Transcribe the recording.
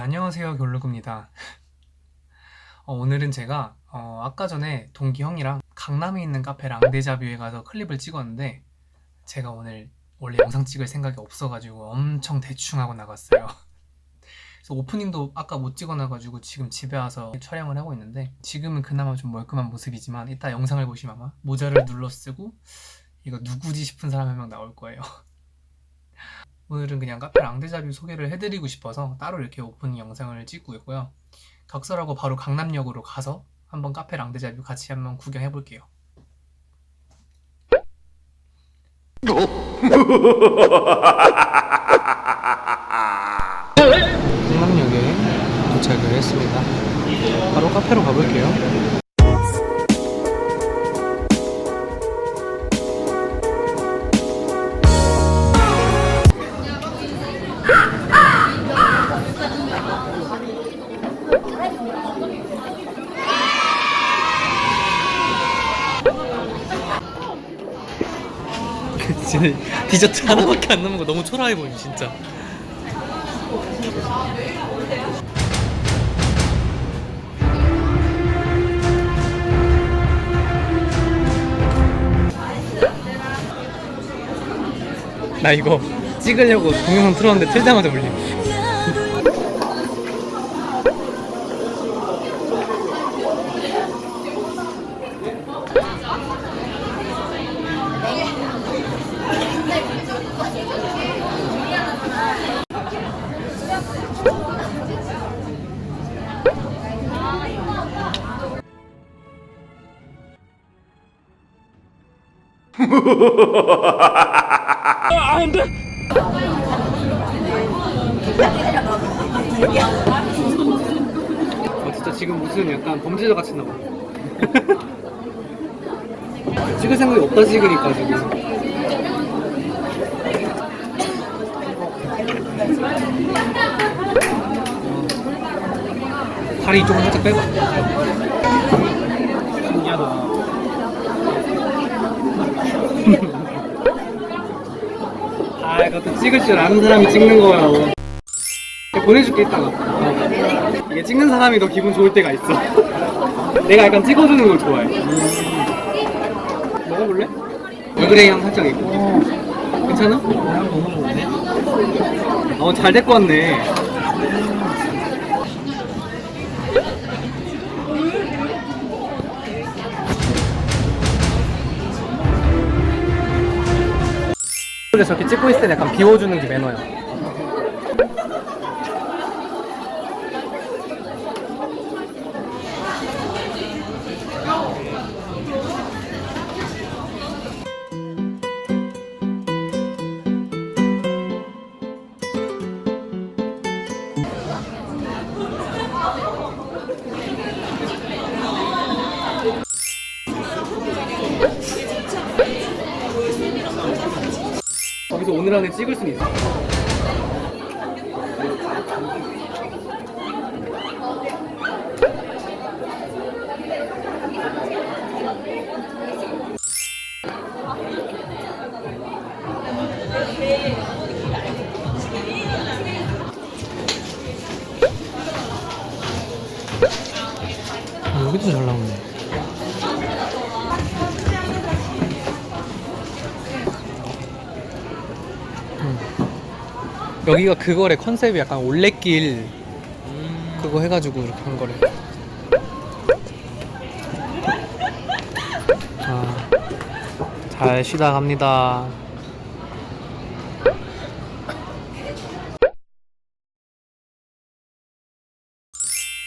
안녕하세요 결루그입니다. 어, 오늘은 제가 어, 아까 전에 동기 형이랑 강남에 있는 카페 랑데자뷰에 가서 클립을 찍었는데 제가 오늘 원래 영상 찍을 생각이 없어가지고 엄청 대충 하고 나갔어요. 그래서 오프닝도 아까 못 찍어놔가지고 지금 집에 와서 촬영을 하고 있는데 지금은 그나마 좀 멀끔한 모습이지만 이따 영상을 보시면 아마 모자를 눌러 쓰고 이거 누구지 싶은 사람 한 명 나올 거예요 오늘은 그냥 카페 랑데자뷰 소개를 해드리고 싶어서 따로 이렇게 오프닝 영상을 찍고 있고요. 각설하고 바로 강남역으로 가서 한번 카페 랑데자뷰 같이 한번 구경해 볼게요. 강남역에 도착을 했습니다. 바로 카페로 가볼게요. 진짜 디저트 하나밖에 안 남은 거 너무 초라해 보임 진짜. 나 이거 찍으려고 동영상 틀었는데 틀자마자 울림. 어, 진짜 지금 무슨 약간 범죄자 같이 나와. 찍을 생각이 없다 찍으니까 지금. 다리 이쪽으로 살짝 빼봐. 신기하다. 아, 이것도 찍을 줄 아는 사람이 찍는 거야. 보내줄게 이따가 이게 찍는 사람이 더 기분 좋을 때가 있어 내가 약간 찍어주는 걸 좋아해 먹어볼래? 얼그레이 향 살짝 있고 괜찮아? 너무 좋은데? 어 잘 데리고 왔네 원래 저렇게 찍고 있을 때 약간 비워주는 게 매너야 오늘 안에 찍을 수는 있어. 아, 여기도 잘 나오네. 여기가 그거래 컨셉이 약간 올레길 그거 해가지고 이렇게 한 거래. 아, 잘 쉬다 갑니다.